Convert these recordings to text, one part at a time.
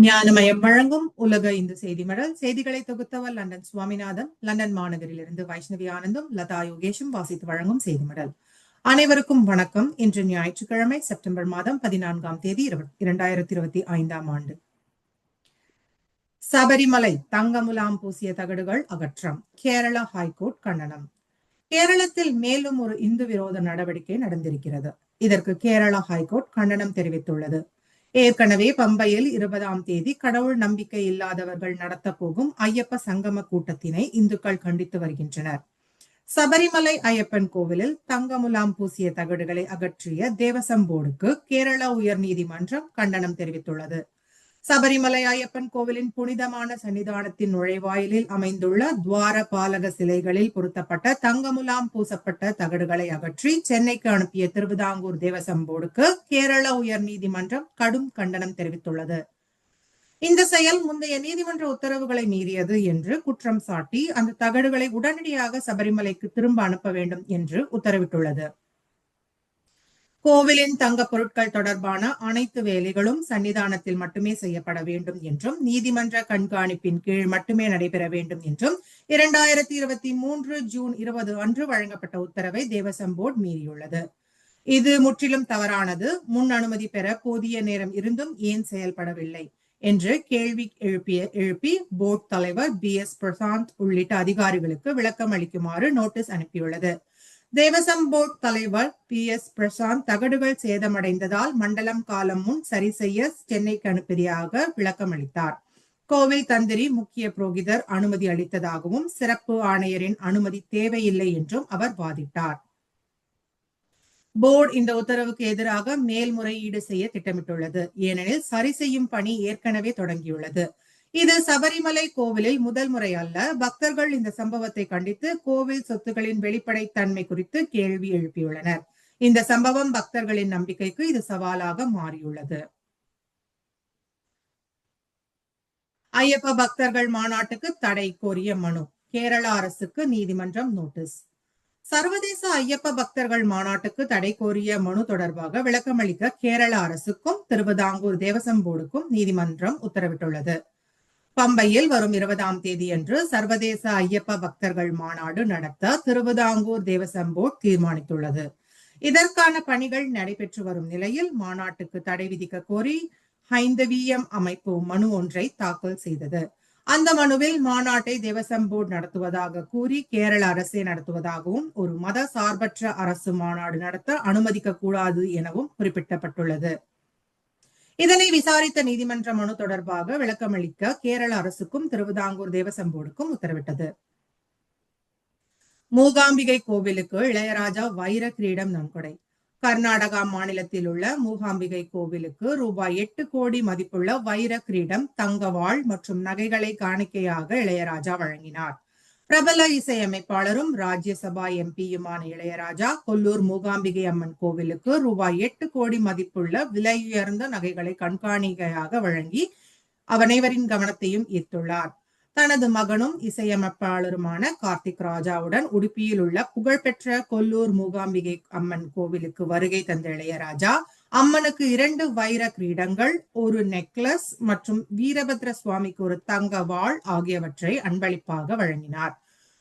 ஞானமயம் வழங்கும் உலக இந்து செய்தி மடல். செய்திகளை தொகுத்தவர் லண்டன் சுவாமிநாதன். லண்டன் மாநகரிலிருந்து வைஷ்ணவி ஆனந்தும் லதா யோகேஷும் வாசித்து வழங்கும் செய்தி மடல். அனைவருக்கும் வணக்கம். இன்று ஞாயிற்றுக்கிழமை செப்டம்பர் மாதம் பதினான்காம் தேதி இரண்டாயிரத்தி இருபத்தி ஐந்தாம் ஆண்டு. சபரிமலை தங்கமுலாம் பூசிய தகடுகள் அகற்றம். கேரளா ஹைகோர்ட் கண்டனம். கேரளத்தில் மேலும் ஒரு இந்து விரோத நடவடிக்கை நடந்திருக்கிறது. இதற்கு கேரளா ஹைகோர்ட் கண்டனம் தெரிவித்துள்ளது. ஏற்கனவே பம்பையில் இருபதாம் தேதி கடவுள் நம்பிக்கை இல்லாதவர்கள் நடத்த போகும் ஐயப்ப சங்கம கூட்டத்தினை இந்துக்கள் கண்டித்து வருகின்றனர். சபரிமலை ஐயப்பன் கோவிலில் தங்கமுலாம் பூசிய தகடுகளை அகற்றிய தேவசம் போர்டுக்கு கேரள உயர் நீதிமன்றம் கண்டனம் தெரிவித்துள்ளது. சபரிமலை ஐயப்பன் கோவிலின் புனிதமான சன்னிதானத்தின் நுழைவாயிலில் அமைந்துள்ள துவார பாலக சிலைகளில் பொருத்தப்பட்ட தங்கமுலாம் பூசப்பட்ட தகடுகளை அகற்றி சென்னைக்கு அனுப்பிய திருவிதாங்கூர் தேவசம் போர்டுக்கு கேரள உயர் நீதிமன்றம் கடும் கண்டனம் தெரிவித்துள்ளது. இந்த செயல் முந்தைய நீதிமன்ற உத்தரவுகளை மீறியது என்று குற்றம் சாட்டி அந்த தகடுகளை உடனடியாக சபரிமலைக்கு திரும்ப அனுப்ப வேண்டும் என்று உத்தரவிட்டுள்ளது. கோவிலின் தங்க பொருட்கள் தொடர்பான அனைத்து வேலைகளும் சன்னிதானத்தில் மட்டுமே செய்யப்பட வேண்டும் என்றும் நீதிமன்ற கண்காணிப்பின் கீழ் மட்டுமே நடைபெற வேண்டும் என்றும் இரண்டாயிரத்தி இருபத்தி மூன்று ஜூன் இருபது அன்று வழங்கப்பட்ட உத்தரவை தேவசம் போர்டு மீறியுள்ளது. இது முற்றிலும் தவறானது. முன் அனுமதி பெற போதிய நேரம் இருந்தும் ஏன் செயல்படவில்லை என்று கேள்வி எழுப்பிய எழுப்பி போர்டு தலைவர் பி எஸ் பிரசாந்த் உள்ளிட்ட அதிகாரிகளுக்கு விளக்கம் அளிக்குமாறு நோட்டீஸ் அனுப்பியுள்ளது. தேவசம் போர்ட் தலைவர் பி எஸ் பிரசாந்த் தகடுகள் சேதமடைந்ததால் மண்டலம் காலம் முன் சரி செய்ய சென்னைக்கு அனுப்பியதாக விளக்கம் அளித்தார் கோவில் தந்திரி முக்கிய புரோகிதர் அனுமதி அளித்ததாகவும் சிறப்பு ஆணையரின் அனுமதி தேவையில்லை என்றும் அவர் வாதிட்டார். போர்டு இந்த உத்தரவுக்கு எதிராக மேல்முறையீடு செய்ய திட்டமிட்டுள்ளது. ஏனெனில் சரி செய்யும் பணி ஏற்கனவே தொடங்கியுள்ளது. இது சபரிமலை கோவிலில் முதல் முறை அல்ல. பக்தர்கள் இந்த சம்பவத்தை கண்டித்து கோவில் சொத்துகளின் வெளிப்படைத்தன்மை குறித்து கேள்வி எழுப்பியுள்ளனர். இந்த சம்பவம் பக்தர்களின் நம்பிக்கைக்கு இது சவாலாக மாறியுள்ளது. ஐயப்ப பக்தர்கள் மாநாட்டுக்கு தடை கோரிய மனு. கேரள அரசுக்கு நீதிமன்றம் நோட்டீஸ். சர்வதேச ஐயப்ப பக்தர்கள் மாநாட்டுக்கு தடை கோரிய மனு தொடர்பாக விளக்கமளிக்க கேரள அரசுக்கும் திருவிதாங்கூர் தேவசம் போர்டுக்கும் நீதிமன்றம் உத்தரவிட்டுள்ளது. பம்பையில் வரும் இருபதாம் தேதியன்று சர்வதேச ஐயப்ப பக்தர்கள் மாநாடு நடத்த திருவிதாங்கூர் தேவசம் போர்டு தீர்மானித்துள்ளது. இதற்கான பணிகள் நடைபெற்று வரும் நிலையில் மாநாட்டுக்கு தடை விதிக்க கோரி ஹைந்தவியம் அமைப்பு மனு ஒன்றை தாக்கல் செய்தது. அந்த மனுவில் மாநாட்டை தேவசம் போர்டு நடத்துவதாக கூறி கேரள அரசே நடத்துவதாகவும் ஒரு மத சார்பற்ற அரசு மாநாடு நடத்த அனுமதிக்க கூடாது எனவும் குறிப்பிட்டப்பட்டுள்ளது. இதனை விசாரித்த நீதிமன்ற மனு தொடர்பாக விளக்கமளிக்க கேரள அரசுக்கும் திருவிதாங்கூர் தேவசம் போர்டுக்கும் உத்தரவிட்டது. மூகாம்பிகை கோவிலுக்கு இளையராஜா வைர கிரீடம் நன்கொடை. கர்நாடகா மாநிலத்தில் உள்ள மூகாம்பிகை கோவிலுக்கு ரூபாய் எட்டு கோடி மதிப்புள்ள வைர கிரீடம் தங்கவாள் மற்றும் நகைகளை காணிக்கையாக இளையராஜா வழங்கினார். பிரபல இசையமைப்பாளரும் ராஜ்யசபா எம்பியுமான இளையராஜா கொல்லூர் மூகாம்பிகை அம்மன் கோவிலுக்கு ரூபாய் எட்டு கோடி மதிப்புள்ள விலையுயர்ந்த நகைகளை கண்காணிகையாக வழங்கி அவனைவரின் கவனத்தையும் ஈர்த்துள்ளார். தனது மகனும் இசையமைப்பாளருமான கார்த்திக் ராஜாவுடன் உடுப்பியில் உள்ள புகழ்பெற்ற கொல்லூர் மூகாம்பிகை அம்மன் கோவிலுக்கு வருகை தந்த இளையராஜா அம்மனுக்கு இரண்டு வைர கிரீடங்கள் ஒரு நெக்லஸ் மற்றும் வீரபத்ர சுவாமிக்கு ஒரு தங்க வாழ் ஆகியவற்றை அன்பளிப்பாக வழங்கினார்.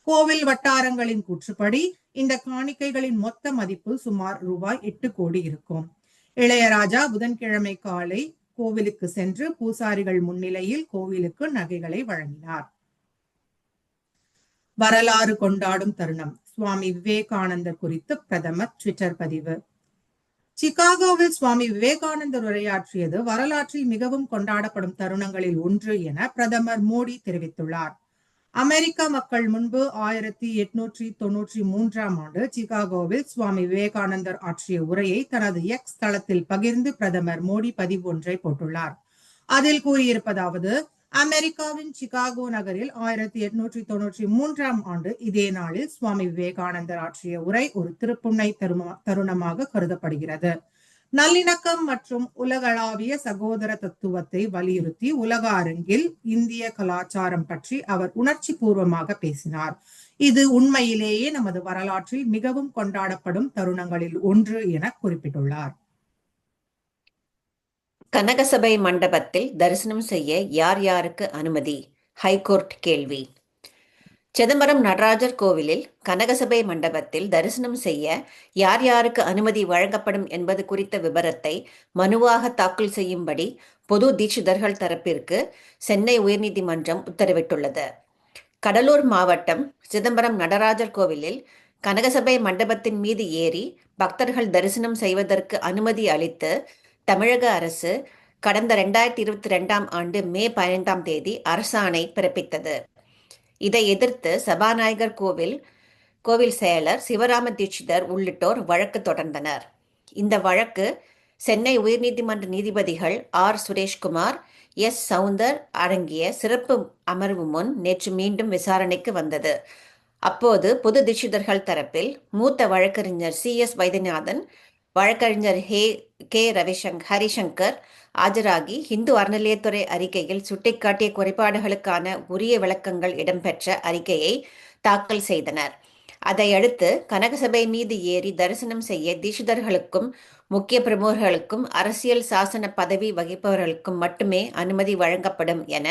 கோவில் வட்டாரங்களின் கூற்றுப்படி இந்த காணிக்கைகளின் மொத்த மதிப்பு சுமார் ரூபாய் எட்டு கோடி இருக்கும். இளையராஜா புதன்கிழமை காலை கோவிலுக்கு சென்று பூசாரிகள் முன்னிலையில் கோவிலுக்கு நகைகளை வழங்கினார். வரலாறு கொண்டாடும் தருணம். சுவாமி விவேகானந்தர் குறித்து பிரதமர் ட்விட்டர் பதிவு. சிகாகோவில் சுவாமி விவேகானந்தர் உரையாற்றியது வரலாற்றில் மிகவும் கொண்டாடப்படும் தருணங்களில் ஒன்று என பிரதமர் மோடி தெரிவித்துள்ளார். அமெரிக்க மக்கள் முன்பு ஆயிரத்தி எட்நூற்றி தொன்னூற்றி மூன்றாம் ஆண்டு சிகாகோவில் சுவாமி விவேகானந்தர் ஆற்றிய உரையை தனது எக்ஸ் தளத்தில் பகிர்ந்து பிரதமர் மோடி பதிவு ஒன்றை போட்டுள்ளார். அதில் கூறியிருப்பதாவது அமெரிக்காவின் சிகாகோ நகரில் ஆயிரத்தி எட்நூற்றி தொன்னூற்றி மூன்றாம் ஆண்டு இதே நாளில் சுவாமி விவேகானந்தர் ஆற்றிய உரை ஒரு திருப்புண்ணை தருணமாக கருதப்படுகிறது. நல்லிணக்கம் மற்றும் உலகளாவிய சகோதர தத்துவத்தை வலியுறுத்தி உலக அரங்கில் இந்திய கலாச்சாரம் பற்றி அவர் உணர்ச்சி பூர்வமாக பேசினார். இது உண்மையிலேயே நமது வரலாற்றில் மிகவும் கொண்டாடப்படும் தருணங்களில் ஒன்று என குறிப்பிட்டுள்ளார். கனகசபை மண்டபத்தில் தரிசனம் செய்ய யார் யாருக்கு அனுமதி? ஹைகோர்ட் கேள்வி. சிதம்பரம் நடராஜர் கோவிலில் கனகசபை மண்டபத்தில் தரிசனம் செய்ய யார் யாருக்கு அனுமதி வழங்கப்படும் என்பது குறித்த விபரத்தை மனுவாக தாக்கல் செய்யும்படி பொது தீட்சிதர்கள் தரப்பிற்கு சென்னை உயர்நீதிமன்றம் உத்தரவிட்டுள்ளது. கடலூர் மாவட்டம் சிதம்பரம் நடராஜர் கோவிலில் கனகசபை மண்டபத்தின் மீது ஏறி பக்தர்கள் தரிசனம் செய்வதற்கு அனுமதி அளித்து தமிழக அரசு கடந்த ரெண்டாயிரத்தி இருபத்தி ரெண்டாம் ஆண்டு மே பதினைந்தாம் தேதி அரசாணை பிறப்பித்தது. இதை எதிர்த்து சபாநாயகர் கோவில் கோவில் செயலர் சிவராம தீட்சிதர் உள்ளிட்டோர் வழக்கு தொடர்ந்தனர். இந்த வழக்கு சென்னை உயர்நீதிமன்ற நீதிபதிகள் ஆர். சுரேஷ்குமார் எஸ். சவுந்தர் அடங்கிய சிறப்பு அமர்வு முன் நேற்று மீண்டும் விசாரணைக்கு வந்தது. அப்போது பொது தீட்சிதர்கள் தரப்பில் மூத்த வழக்கறிஞர் சி. எஸ். வைத்தியநாதன் வழக்கறிஞர் ஹே கே ரவிசங் ஹரிசங்கர் ஆஜராகி இந்து அறநிலையத்துறை அறிக்கையில் சுட்டிக்காட்டிய குறைபாடுகளுக்கான உரிய விளக்கங்கள் இடம்பெற்ற அறிக்கையை தாக்கல் செய்தனர். அதையடுத்து கனகசபை மீது ஏறி தரிசனம் செய்ய தீட்சிதர்களுக்கும் முக்கிய பிரமுகர்களுக்கும் அரசியல் சாசன பதவி வகிப்பவர்களுக்கும் மட்டுமே அனுமதி வழங்கப்படும் என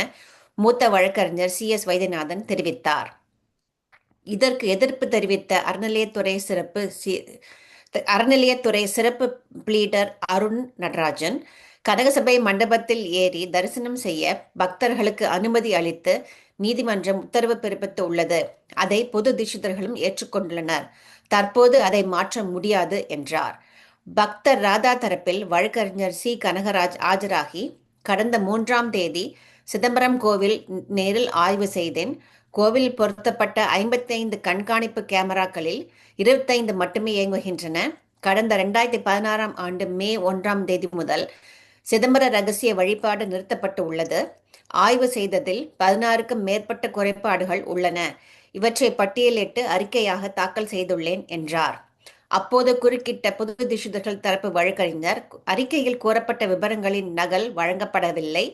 மூத்த வழக்கறிஞர் சி. எஸ். வைத்தியநாதன் தெரிவித்தார். இதற்கு எதிர்ப்பு தெரிவித்த அறநிலையத்துறை சிறப்பு சி அறநிலையத்துறை சிறப்பு பிளீடர் அருண் நடராஜன் கனகசபை மண்டபத்தில் ஏறி தரிசனம் செய்ய பக்தர்களுக்கு அனுமதி அளித்து நீதிமன்றம் உத்தரவு பிறப்பித்து உள்ளது அதை பொது தீட்சிதர்களும் ஏற்றுக்கொண்டுள்ளனர். தற்போது அதை மாற்ற முடியாது என்றார். பக்தர் ராதா தரப்பில் வழக்கறிஞர் சி. கனகராஜ் ஆஜராகி கடந்த மூன்றாம் தேதி சிதம்பரம் கோவில் நேரில் ஆய்வு செய்தேன். கோவில் பொருத்தப்பட்ட ஐம்பத்தைந்து கண்காணிப்பு கேமராக்களில் இருபத்தைந்து மட்டுமே இயங்குகின்றன. கடந்த ரெண்டாயிரத்தி பதினாறாம் ஆண்டு மே ஒன்றாம் தேதி முதல் சிதம்பர ரகசிய வழிபாடு நிறுத்தப்பட்டு உள்ளது. ஆய்வு செய்ததில் பதினாறுக்கும் மேற்பட்ட குறைபாடுகள் உள்ளன. இவற்றை பட்டியலிட்டு அறிக்கையாக தாக்கல் செய்துள்ளேன் என்றார். அப்போது குறுக்கிட்ட புது திசுதர்கள் தரப்பு வழக்கறிஞர் அறிக்கையில் கூறப்பட்ட விவரங்களின் நகல் வழங்கப்படவில்லை.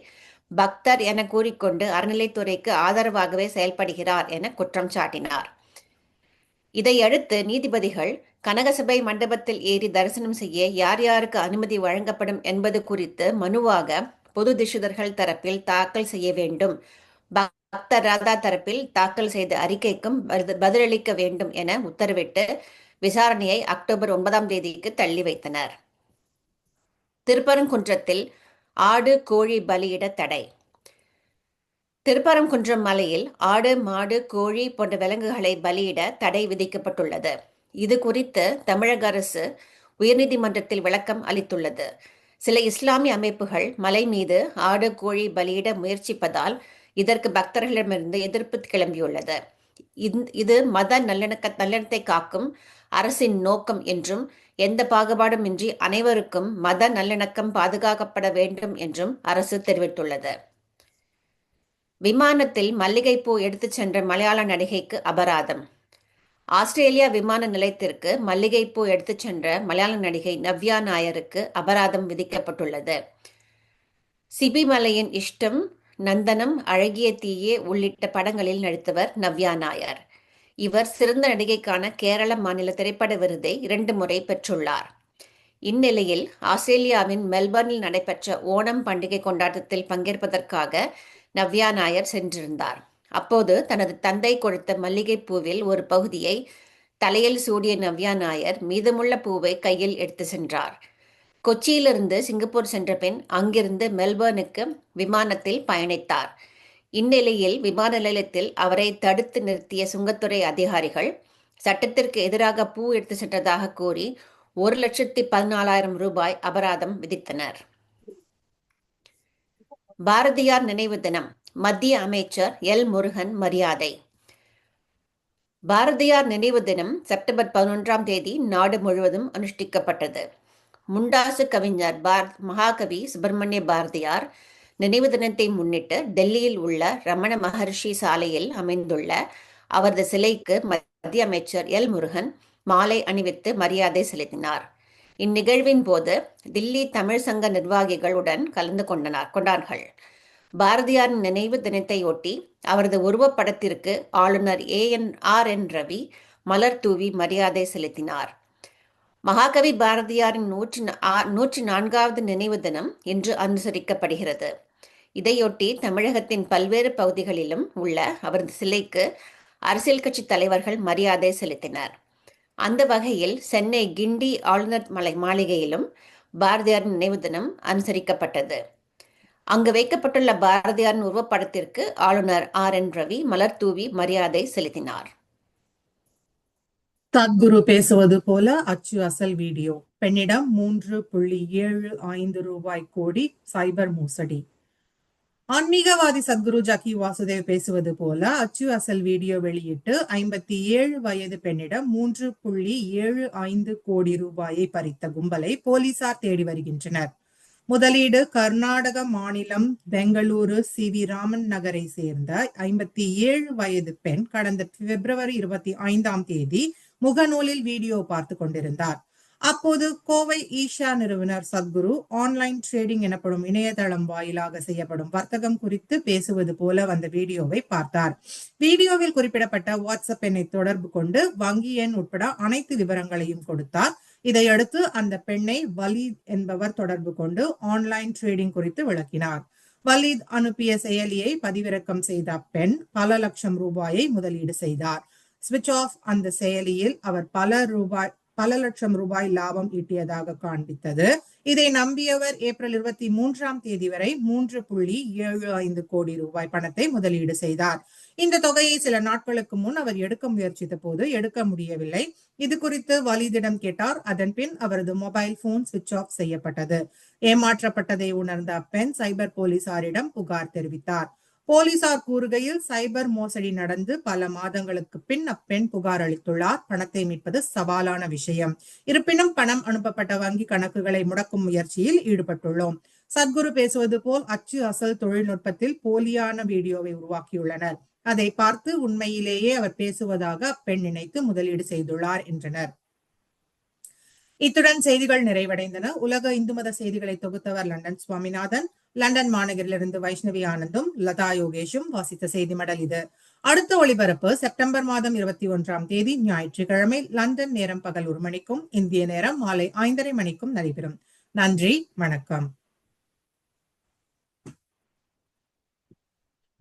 பக்தர் என கூறிக்கொண்டு அறநிலைத்துறைக்கு ஆதரவாகவே செயல்படுகிறார் என குற்றம் சாட்டினார். இதையடுத்து நீதிபதிகள் கனகசபை மண்டபத்தில் ஏறி தரிசனம் செய்ய யார் யாருக்கு அனுமதி வழங்கப்படும் என்பது குறித்து மனுவாக பொது திசுதர்கள் தரப்பில் தாக்கல் செய்ய வேண்டும். பக்தர் ராதா தரப்பில் தாக்கல் செய்த அறிக்கைக்கும் பதிலளிக்க வேண்டும் என உத்தரவிட்டு விசாரணையை அக்டோபர் ஒன்பதாம் தேதிக்கு தள்ளி வைத்தனர். திருப்பரங்குன்றத்தில் ஆடு கோழி பலியிட தடை. திருப்பரங்குன்றம் மலையில் ஆடு மாடு கோழி போன்ற விலங்குகளை பலியிட தடை விதிக்கப்பட்டுள்ளது. இது குறித்து தமிழக அரசு உயர்நீதிமன்றத்தில் விளக்கம் அளித்துள்ளது. சில இஸ்லாமிய அமைப்புகள் மலை மீது ஆடு கோழி பலியிட முயற்சிப்பதால் இதற்கு பக்தர்களிடமிருந்து எதிர்ப்பு கிளம்பியுள்ளது. இது மத நல்லிணக்க நல்லிணத்தை காக்கும் அரசின் நோக்கம் என்றும் எந்த பாகுபாடும் இன்றி அனைவருக்கும் மத நல்லிணக்கம் பாதுகாக்கப்பட வேண்டும் என்றும் அரசு தெரிவித்துள்ளது. விமானத்தில் மல்லிகைப்பூ எடுத்துச் சென்ற மலையாள நடிகைக்கு அபராதம். ஆஸ்திரேலியா விமான நிலையத்திற்கு மல்லிகைப்பூ எடுத்துச் சென்ற மலையாள நடிகை நவ்யா நாயருக்கு அபராதம் விதிக்கப்பட்டுள்ளது. சிபிமலையின் இஷ்டம் நந்தனம் அழகிய தீயே உள்ளிட்ட படங்களில் நடித்தவர் நவ்யா நாயர். இவர் சிறந்த நடிகைக்கான கேரள மாநில திரைப்பட விருதை இரண்டு முறை பெற்றுள்ளார். இந்நிலையில் ஆஸ்திரேலியாவின் மெல்பர்னில் நடைபெற்ற ஓணம் பண்டிகை கொண்டாட்டத்தில் பங்கேற்பதற்காக நவ்யா நாயர் சென்றிருந்தார். அப்போது தனது தந்தை கொடுத்த மல்லிகை பூவில் ஒரு பகுதியை தலையில் சூடிய நவ்யா நாயர் மீதமுள்ள பூவை கையில் எடுத்து சென்றார். கொச்சியிலிருந்து சிங்கப்பூர் சென்ற பின் அங்கிருந்து மெல்பர்னுக்கு விமானத்தில் பயணித்தார். இந்நிலையில் விமான நிலையத்தில் அவரை தடுத்து நிறுத்திய சுங்கத்துறை அதிகாரிகள் சட்டத்திற்கு எதிராக பூ எடுத்து சென்றதாக கூறி ஒரு லட்சத்தி பதினாலாயிரம் ரூபாய் அபராதம் விதித்தனர். பாரதியார் நினைவு தினம் மத்திய அமைச்சர் எல். முருகன் மரியாதை. பாரதியார் நினைவு தினம் செப்டம்பர் பதினொன்றாம் தேதி நாடு முழுவதும் அனுஷ்டிக்கப்பட்டது. முண்டாசு கவிஞர் பார் மகாகவி சுப்பிரமணிய பாரதியார் நினைவு தினத்தை முன்னிட்டு டெல்லியில் உள்ள ரமண மகர்ஷி சாலையில் அமைந்துள்ள அவரது சிலைக்கு மத்திய அமைச்சர் எல். முருகன் மாலை அணிவித்து மரியாதை செலுத்தினார். இந்நிகழ்வின் போது தில்லி தமிழ் சங்க நிர்வாகிகளுடன் கலந்து கொண்டனர் கொண்டார்கள். பாரதியாரின் நினைவு தினத்தையொட்டி அவரது உருவப்படத்திற்கு ஆளுநர் ஏ. என். ஆர். என். ரவி மலர் தூவி மரியாதை செலுத்தினார். மகாகவி பாரதியாரின் நூற்றி நூற்றி நான்காவது நினைவு தினம் இன்று அனுசரிக்கப்படுகிறது. இதையொட்டி தமிழகத்தின் பல்வேறு பகுதிகளிலும் உள்ள அவரது சிலைக்கு அரசியல் கட்சி தலைவர்கள் மரியாதை செலுத்தினர். அந்த வகையில் சென்னை கிண்டி ஆளுநர் மலை மாளிகையிலும் பாரதியாரின் நினைவு தினம் அனுசரிக்கப்பட்டது. அங்கு வைக்கப்பட்டுள்ள பாரதியாரின் உருவப்படத்திற்கு ஆளுநர் ஆர். என். ரவி மலர் தூவி மரியாதை செலுத்தினார். சத்குரு பேசுவது போல அச்சு அசல் வீடியோ. பெண்ணிடம் மூன்று புள்ளி ஏழு ஐந்து ரூபாய் கோடி சைபர் மோசடி. ஆன்மீகவாதி சத்குரு ஜக்கி வாசுதேவ் பேசுவது போல அச்சு அசல் வீடியோ வெளியிட்டு ஐம்பத்தி ஏழு வயது பெண்ணிடம் மூன்று புள்ளி ஏழு ஐந்து கோடி ரூபாயை பறித்த கும்பலை போலீசார் தேடி வருகின்றனர். முதலீடு கர்நாடக மாநிலம் பெங்களூரு சி வி ராமன் நகரை சேர்ந்த ஐம்பத்தி ஏழு வயது பெண் கடந்த பிப்ரவரி இருபத்தி ஐந்தாம் தேதி முகநூலில் வீடியோ பார்த்து கொண்டிருந்தார். அப்போது கோவை ஈஷா நிறுவனர் சத்குரு ஆன்லைன் ட்ரேடிங் எனப்படும் இணையதளம் வாயிலாக செய்யப்படும் வர்த்தகம் குறித்து பேசுவது போல வந்த வீடியோவை பார்த்தார். வீடியோவில் குறிப்பிடப்பட்ட வாட்ஸ்அப் எண்ணை தொடர்பு கொண்டு வங்கி எண் உட்பட அனைத்து விவரங்களையும் கொடுத்தார். இதையடுத்து அந்த பெண்ணை வலீத் என்பவர் தொடர்பு கொண்டு ஆன்லைன் ட்ரேடிங் குறித்து விளக்கினார். வலீத் அனுப்பிய செயலியை பதிவிறக்கம் செய்த பெண் பல லட்சம் ரூபாயை முதலீடு செய்தார். ஸ்விட்ச் ஆஃப் அந்த செயலியில் அவர் பல ரூபாய் பல லட்சம் ரூபாய் லாபம் ஈட்டியதாக காண்பித்தது. இதை நம்பியவர் ஏப்ரல் இருபத்தி மூன்றாம் தேதி வரை மூன்று புள்ளி ஏழு ஐந்து கோடி ரூபாய் பணத்தை முதலீடு செய்தார். இந்த தொகையை சில நாட்களுக்கு முன் அவர் எடுக்க முயற்சித்த போது எடுக்க முடியவில்லை. இது குறித்து வலிதிடம் கேட்டார். அதன் பின் அவரது மொபைல் போன் சுவிட்ச் ஆஃப் செய்யப்பட்டது. ஏமாற்றப்பட்டதை உணர்ந்த அப்பெண் சைபர் போலீசாரிடம் புகார் தெரிவித்தார். போலீசார் கூறுகையில் சைபர் மோசடி நடந்து பல மாதங்களுக்கு பின் அப்பெண் புகார் அளித்துள்ளார். பணத்தை மீட்பது சவாலான விஷயம். இருப்பினும் பணம் அனுப்பப்பட்ட வங்கி கணக்குகளை முடக்கும் முயற்சியில் ஈடுபட்டுள்ளோம். சத்குரு பேசுவது போல் அச்சு அசல் தொழில்நுட்பத்தில் போலியான வீடியோவை உருவாக்கியுள்ளனர். அதை பார்த்து உண்மையிலேயே அவர் பேசுவதாக அப்பெண் நினைத்து முதலீடு செய்துள்ளார் என்றனர். இத்துடன் செய்திகள் நிறைவடைந்தன. உலக இந்து மத செய்திகளை தொகுத்தவர் லண்டன் சுவாமிநாதன் லண்டன் மாநகரிலிருந்து வைஷ்ணவி ஆனந்தும் லதா யோகேஷும் வாசித்த செய்தி மடல் இது. அடுத்த ஒளிபரப்பு செப்டம்பர் மாதம் இருபத்தி ஒன்றாம் தேதி ஞாயிற்றுக்கிழமை லண்டன் நேரம் பகல் ஒரு மணிக்கும் இந்திய நேரம் மாலை ஐந்தரை மணிக்கும் நடைபெறும். நன்றி வணக்கம்.